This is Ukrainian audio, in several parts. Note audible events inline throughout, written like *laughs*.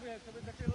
щоб ви, щоб ви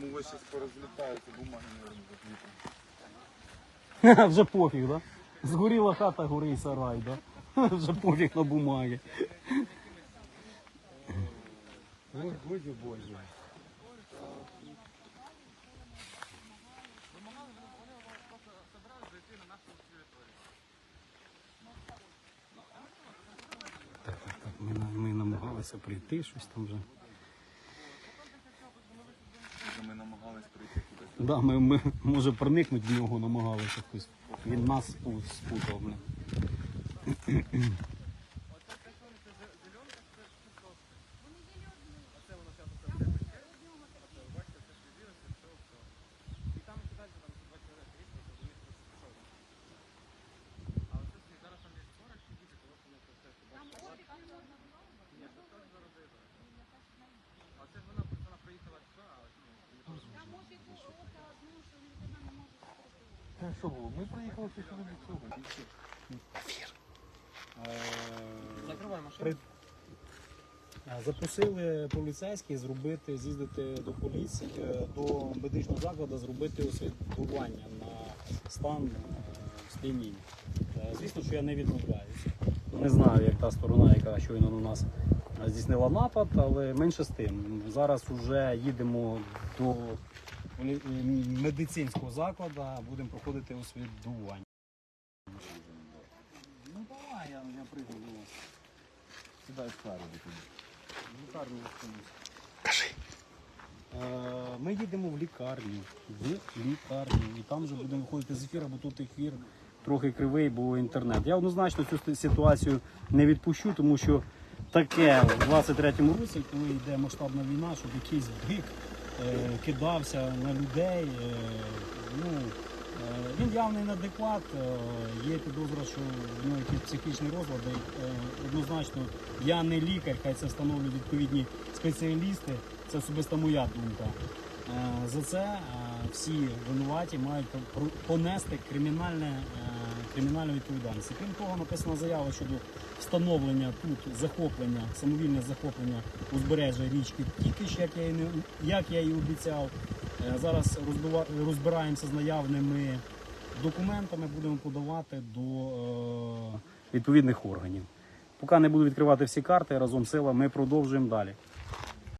Тому ви зараз порозлітаєте бумаги, не *laughs* Вже пофіг, да? Згоріла хата, гори і сарай, да? *laughs* Вже пофіг на бумаги. Ой, боже, боже. Так, так, так. Ми намагалися прийти, щось там вже. Ми намагались прийти кудись. Да, ми, ми може проникнути в нього намагалися хтось. Він нас спу- спутав. Блин. І там і далі там два чоловіка є, то до них просто пішов. А от тут зараз там є 40 чи діти, тому що ми це все побачили. Ні, це теж зараз вибори. А це ж вона, вона приїхала сюди, а ну, не Та що було? Ми приїхали тільки до цього. Закривай машину. Запросили поліцейських зробити, з'їздити до поліції, е, до медичного закладу, зробити освідування на стан е, сп'яніння. Е, Звісно, що я не відмовляюся. Не знаю, як та сторона, яка щойно на нас здійснила напад, але менше з тим. Зараз вже їдемо до медицинського закладу, будемо проходити освідування. Ну давай, я, я прийду до вас. Сідай спереду туди. Лікарню відкинусь. Кажи. Ми їдемо в лікарню. В лікарню. І там вже будемо виходити з ефіру, бо тут ефір трохи кривий, бо інтернет. Я однозначно цю ситуацію не відпущу, тому що таке в 23-му році, коли йде масштабна війна, щоб якийсь бик е, кидався на людей. е, ну, е, він явний неадекват, е, є підозра, що в нього якісь психічні розлади. Е, Однозначно, я не лікар, хай це встановлюють відповідні спеціалісти. Це особиста моя думка. Е, За це е, всі винуваті мають понести кримінальне, е, кримінальну відповідальність. Крім того, написана заява щодо встановлення тут захоплення, самовільне захоплення узбережжя річки Тікиш, як я і не як я і обіцяв. Е, Зараз розбираємося з наявними документами, будемо подавати до е, відповідних органів. Поки не буду відкривати всі карти разом з силами, ми продовжуємо далі.